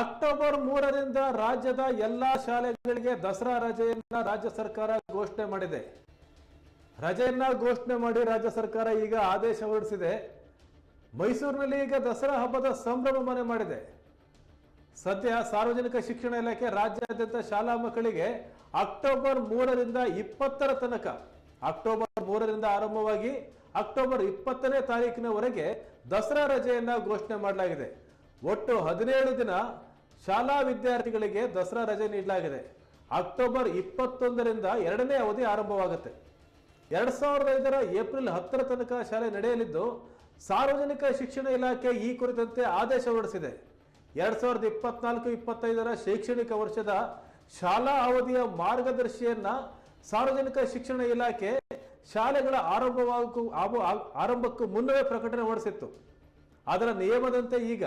October ಮೂರರಿಂದ ರಾಜ್ಯದ ಎಲ್ಲಾ ಶಾಲೆಗಳಿಗೆ ದಸರಾ ರಜೆಯನ್ನ ರಾಜ್ಯ ಸರ್ಕಾರ ಘೋಷಣೆ ಮಾಡಿದೆ. ರಜೆಯನ್ನ ಘೋಷಣೆ ಮಾಡಿ ರಾಜ್ಯ ಸರ್ಕಾರ ಈಗ ಆದೇಶ ಹೊರಡಿಸಿದೆ. ಮೈಸೂರಿನಲ್ಲಿ ಈಗ ದಸರಾ ಹಬ್ಬದ ಸಂಭ್ರಮ ಮನೆ ಮಾಡಿದೆ. ಸದ್ಯ ಸಾರ್ವಜನಿಕ ಶಿಕ್ಷಣ ಇಲಾಖೆ ರಾಜ್ಯಾದ್ಯಂತ ಶಾಲಾ ಮಕ್ಕಳಿಗೆ ಅಕ್ಟೋಬರ್ ಮೂರರಿಂದ ಇಪ್ಪತ್ತರ ತನಕ, ಅಕ್ಟೋಬರ್ ಮೂರರಿಂದ ಆರಂಭವಾಗಿ ಅಕ್ಟೋಬರ್ ಇಪ್ಪತ್ತನೇ ತಾರೀಕಿನವರೆಗೆ ದಸರಾ ರಜೆಯನ್ನ ಘೋಷಣೆ ಮಾಡಲಾಗಿದೆ. ಒಟ್ಟು ಹದಿನೇಳು ದಿನ ಶಾಲಾ ವಿದ್ಯಾರ್ಥಿಗಳಿಗೆ ದಸರಾ ರಜೆ ನೀಡಲಾಗಿದೆ. ಅಕ್ಟೋಬರ್ ಇಪ್ಪತ್ತೊಂದರಿಂದ ಎರಡನೇ ಅವಧಿ ಆರಂಭವಾಗುತ್ತೆ. ಎರಡ್ ಸಾವಿರದ ಐದರ ಏಪ್ರಿಲ್ ಹತ್ತರ ತನಕ ಶಾಲೆ ನಡೆಯಲಿದ್ದು, ಸಾರ್ವಜನಿಕ ಶಿಕ್ಷಣ ಇಲಾಖೆ ಈ ಕುರಿತಂತೆ ಆದೇಶ ಹೊರಡಿಸಿದೆ. ಎರಡ್ ಸಾವಿರದ ಇಪ್ಪತ್ನಾಲ್ಕು, ಇಪ್ಪತ್ತೈದರ ಶೈಕ್ಷಣಿಕ ವರ್ಷದ ಶಾಲಾ ಅವಧಿಯ ಮಾರ್ಗದರ್ಶಿಯನ್ನ ಸಾರ್ವಜನಿಕ ಶಿಕ್ಷಣ ಇಲಾಖೆ ಶಾಲೆಗಳ ಆರಂಭವಾಗಕ್ಕೂ ಆರಂಭಕ್ಕೂ ಮುನ್ನವೇ ಪ್ರಕಟಣೆ ಹೊರಡಿಸಿತ್ತು. ಅದರ ನಿಯಮದಂತೆ ಈಗ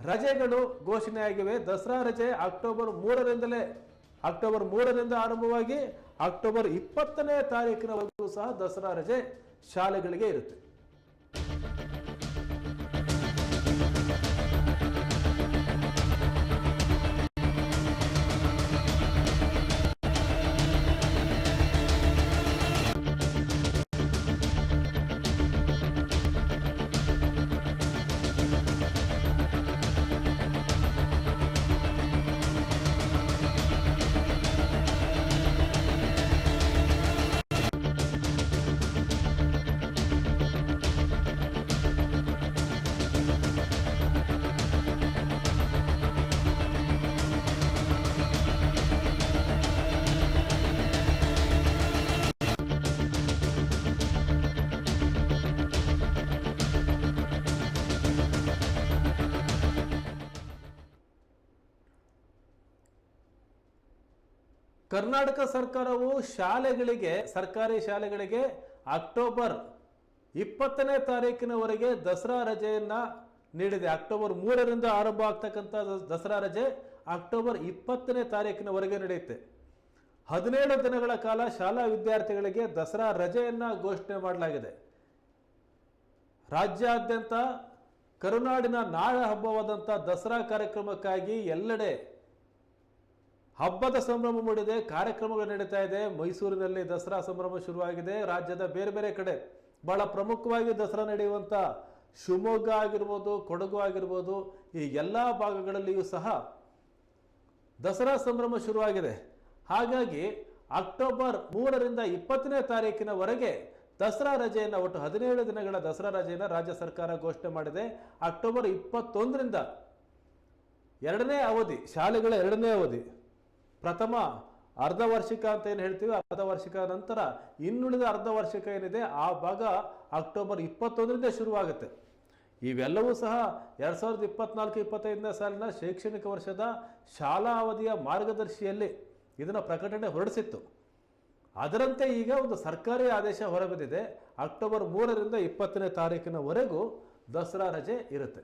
ರಜೆಗಳು ಘೋಷಣೆಯಾಗಿವೆ ದಸರಾ ರಜೆ ಅಕ್ಟೋಬರ್ ಮೂರರಿಂದಲೇ, ಅಕ್ಟೋಬರ್ ಮೂರರಿಂದ ಆರಂಭವಾಗಿ ಅಕ್ಟೋಬರ್ ಇಪ್ಪತ್ತನೇ ತಾರೀಕಿನವರೆಗೂ ಸಹ ದಸರಾ ರಜೆ ಶಾಲೆಗಳಿಗೆ ಇರುತ್ತೆ. ಕರ್ನಾಟಕ ಸರ್ಕಾರವು ಶಾಲೆಗಳಿಗೆ, ಸರ್ಕಾರಿ ಶಾಲೆಗಳಿಗೆ ಅಕ್ಟೋಬರ್ ಇಪ್ಪತ್ತನೇ ತಾರೀಕಿನವರೆಗೆ ದಸರಾ ರಜೆಯನ್ನ ನೀಡಿದೆ. ಅಕ್ಟೋಬರ್ ಮೂರರಿಂದ ಆರಂಭ ಆಗ್ತಕ್ಕಂಥ ದಸರಾ ರಜೆ ಅಕ್ಟೋಬರ್ ಇಪ್ಪತ್ತನೇ ತಾರೀಕಿನವರೆಗೆ ನಡೆಯುತ್ತೆ. ಹದಿನೇಳು ದಿನಗಳ ಕಾಲ ಶಾಲಾ ವಿದ್ಯಾರ್ಥಿಗಳಿಗೆ ದಸರಾ ರಜೆಯನ್ನ ಘೋಷಣೆ ಮಾಡಲಾಗಿದೆ. ರಾಜ್ಯಾದ್ಯಂತ ಕರುನಾಡಿನ ನಾಡ ಹಬ್ಬವಾದಂಥ ದಸರಾ ಕಾರ್ಯಕ್ರಮಕ್ಕಾಗಿ ಎಲ್ಲೆಡೆ ಹಬ್ಬದ ಸಂಭ್ರಮ ಮೂಡಿದೆ, ಕಾರ್ಯಕ್ರಮಗಳು ನಡೀತಾ ಇದೆ. ಮೈಸೂರಿನಲ್ಲಿ ದಸರಾ ಸಂಭ್ರಮ ಶುರುವಾಗಿದೆ. ರಾಜ್ಯದ ಬೇರೆ ಬೇರೆ ಕಡೆ ಬಹಳ ಪ್ರಮುಖವಾಗಿ ದಸರಾ ನಡೆಯುವಂಥ ಶಿವಮೊಗ್ಗ ಆಗಿರ್ಬೋದು, ಕೊಡಗು ಆಗಿರ್ಬೋದು, ಈ ಎಲ್ಲ ಭಾಗಗಳಲ್ಲಿಯೂ ಸಹ ದಸರಾ ಸಂಭ್ರಮ ಶುರುವಾಗಿದೆ. ಹಾಗಾಗಿ ಅಕ್ಟೋಬರ್ ಮೂರರಿಂದ ಇಪ್ಪತ್ತನೇ ತಾರೀಕಿನವರೆಗೆ ದಸರಾ ರಜೆಯನ್ನು ಒಟ್ಟು ಹದಿನೇಳು ದಿನಗಳ ದಸರಾ ರಜೆಯನ್ನು ರಾಜ್ಯ ಸರ್ಕಾರ ಘೋಷಣೆ ಮಾಡಿದೆ. ಅಕ್ಟೋಬರ್ ಇಪ್ಪತ್ತೊಂದರಿಂದ ಎರಡನೇ ಅವಧಿ, ಶಾಲೆಗಳ ಎರಡನೇ ಅವಧಿ. ಪ್ರಥಮ ಅರ್ಧ ವಾರ್ಷಿಕ ಅಂತ ಏನು ಹೇಳ್ತೀವಿ ಅರ್ಧ ವಾರ್ಷಿಕ ನಂತರ ಇನ್ನುಳಿದ ಅರ್ಧ ವಾರ್ಷಿಕ ಏನಿದೆ, ಆ ಭಾಗ ಅಕ್ಟೋಬರ್ ಇಪ್ಪತ್ತೊಂದರಿಂದ ಶುರುವಾಗುತ್ತೆ. ಇವೆಲ್ಲವೂ ಸಹ ಎರಡು ಸಾವಿರದ ಇಪ್ಪತ್ನಾಲ್ಕು, ಇಪ್ಪತ್ತೈದನೇ ಸಾಲಿನ ಶೈಕ್ಷಣಿಕ ವರ್ಷದ ಶಾಲಾ ಅವಧಿಯ ಮಾರ್ಗದರ್ಶಿಯಲ್ಲಿ ಇದನ್ನು ಪ್ರಕಟಣೆ ಹೊರಡಿಸಿತ್ತು. ಅದರಂತೆ ಈಗ ಒಂದು ಸರ್ಕಾರಿ ಆದೇಶ ಹೊರಬಿದ್ದಿದೆ, ಅಕ್ಟೋಬರ್ ಮೂರರಿಂದ ಇಪ್ಪತ್ತನೇ ತಾರೀಕಿನವರೆಗೂ ದಸರಾ ರಜೆ ಇರುತ್ತೆ.